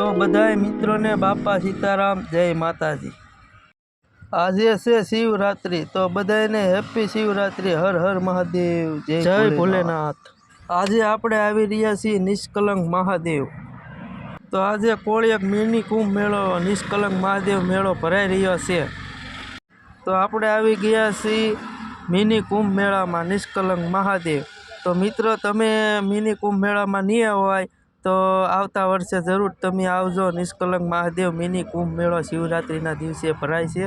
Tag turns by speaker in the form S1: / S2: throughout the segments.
S1: તો બધાય મિત્રોને બાપા સીતારામ જય માતાજી. આજે છે શિવરાત્રિ તો બધાને હેપી શિવરાત્રિ હર હર મહાદેવ જય ભોલેનાથ. આજે આપણે આવી રહ્યા છીએ નિષ્કલંક મહાદેવ. તો આજે કોળિયક મિની કુંભ મેળો નિષ્કલંક મહાદેવ મેળો ભરાઈ રહ્યો છે. તો આપણે આવી ગયા છીએ મિની કુંભ મેળામાં નિષ્કલંક મહાદેવ. તો મિત્રો તમે મિની કુંભ મેળામાં નહીં હોય તો આવતા વર્ષે જરૂર તમે આવજો નિષ્કલંક મહાદેવ મિની કુંભ મેળો શિવરાત્રિના દિવસે ભરાય છે.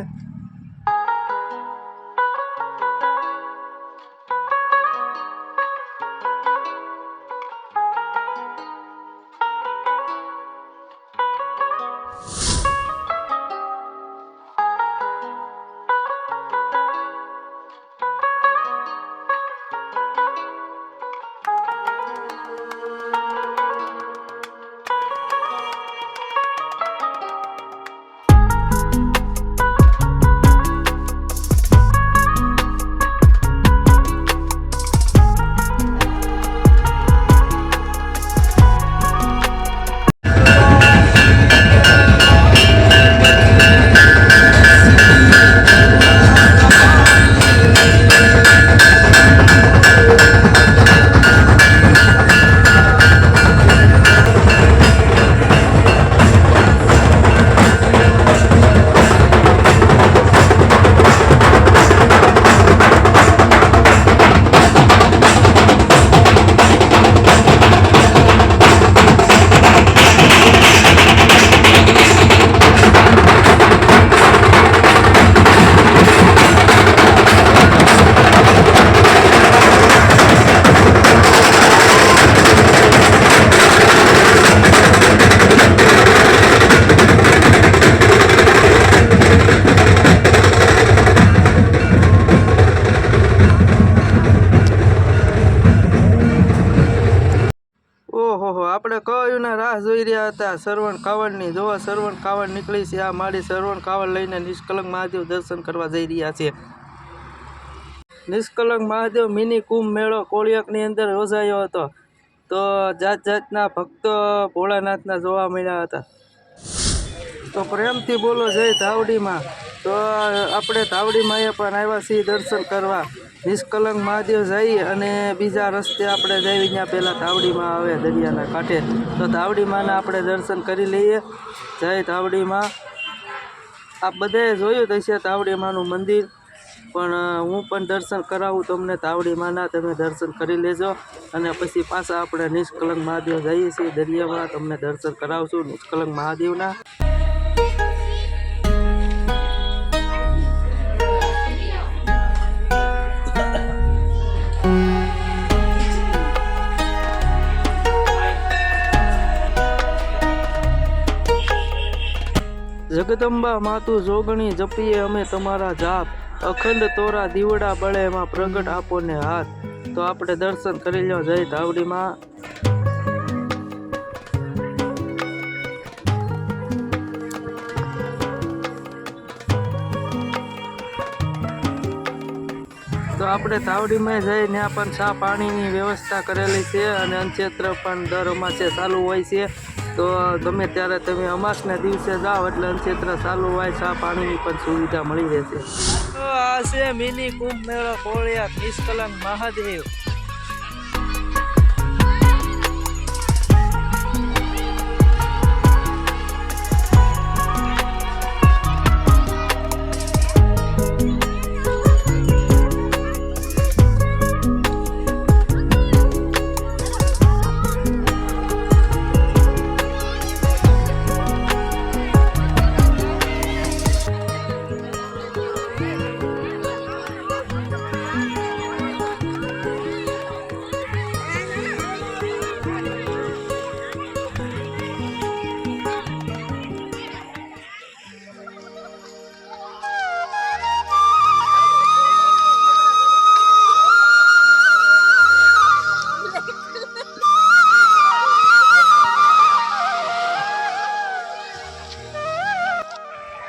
S1: આપણે કયુંના રાહ જોઈ રહ્યા હતા. સરવણ કાવડની જોવા સરવણ કાવડ નીકળી છે. આ મારી સરવણ કાવડ લઈને નિષ્કલંક મહાદેવ દર્શન કરવા જઈ રહ્યા છે. નિષ્કલંક મહાદેવ મિની કુંભ મેળો કોળિયકની અંદર યોજાયો હતો. તો જાત જાતના ભક્તો ભોળાનાથના જોવા મળ્યા હતા. તો પ્રેમથી બોલો જય ધાવડીમાં. તો આપણે ધાવડીમાં એ પણ આવ્યા છીએ દર્શન કરવા. નિષ્કલંક મહાદેવ જઈ અને બીજા રસ્તે આપણે જઈ ત્યાં પહેલાં ધાવડીમાં આવે દરિયાના કાંઠે. તો ધાવડીમાંના આપણે દર્શન કરી લઈએ. જય ધાવડીમાં. આ બધાએ જોયું તો છે ધાવડીમાનું મંદિર. પણ હું પણ દર્શન કરાવું તમને ધાવડીમાંના, તમે દર્શન કરી લેજો. અને પછી પાછા આપણે નિષ્કલંક મહાદેવ જઈએ છીએ દરિયામાં. તમને દર્શન કરાવશું નિષ્કલંક મહાદેવના. જગદંબા માતુ જોગણી જપીએ અમે તમારા જાપ. અખંડ તોરા દીવડા બળે એમાં પ્રગટ આપો ને હાથ. તો આપણે દર્શન કરી લો જય ધાવડીમાં. તો આપણે તાવડીમાં જઈ ત્યાં પણ ચા પાણીની વ્યવસ્થા કરેલી છે અને અનક્ષેત્ર પણ દર અમાસે ચાલુ હોય છે. તો ગમે ત્યારે તમે અમાસના દિવસે જાઓ એટલે અનક્ષેત્ર ચાલુ હોય, ચા પાણીની પણ સુવિધા મળી રહેશે. તો આ છે મિની કુંભ મેળો કોળિયા નિષ્કલન મહાદેવ.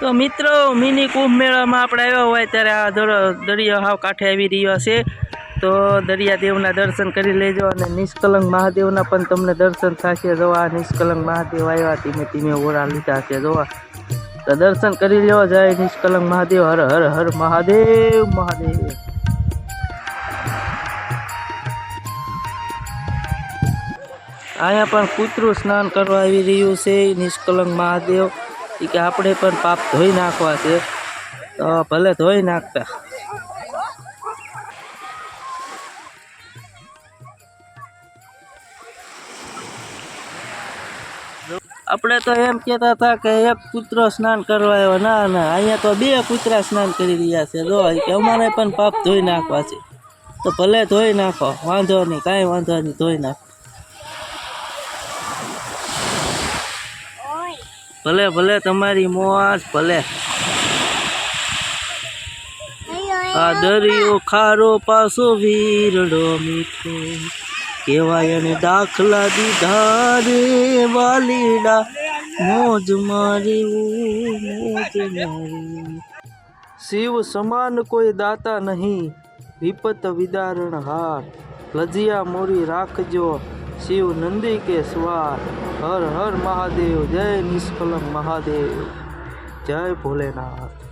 S1: તો મિત્રો, મિની કુંભ મેળામાં આપણે આવ્યા હોય ત્યારે આ દરિયા હાવ કાંઠે આવી રહ્યો છે. તો દરિયાદેવના દર્શન કરી લેજો અને નિષ્કલંક મહાદેવના પણ તમને દર્શન થશે. જોવા નિષ્કલંક મહાદેવ આવ્યા, ધીમે ધીમે ઓરા લીધા છે. જોવા તો દર્શન કરી લેવા જાય નિષ્કલંક મહાદેવ. હર હર હર મહાદેવ મહાદેવ. અહીંયા પણ કૂતરું સ્નાન કરવા આવી રહ્યું છે. નિષ્કલંક મહાદેવ. કે આપણે પણ પાપ ધોઈ નાખવા છે. તો ભલે ધોઈ નાખતા. આપણે તો એમ કહેતા હતા કે એક પુત્ર સ્નાન કરવા આવ્યો. ના ના, અહીંયા તો બે કૂતરા સ્નાન કરી રહ્યા છે. જો કે અમારે પણ પાપ ધોઈ નાખવા છે. તો ભલે ધોઈ નાખો, વાંધો નહીં, કાંઈ વાંધો નહીં, ધોઈ નાખો. ભલે ભલે તમારી મોજ, ભલે. આ દરિયો ખારો પાસો વીરડો મીઠો. કેવાય અને દાખલા દીધા રે વાલીડા. મોજ મારી મોજ મારી. શિવ સમાન કોઈ દાતા નહીં. વિપત વિદારણ હાર. લજિયા મોરી રાખજો. શિવ નંદી કે સ્વાર હર હર મહાદેવ જય નિષ્કલંક મહાદેવ જય ભોલેનાથ.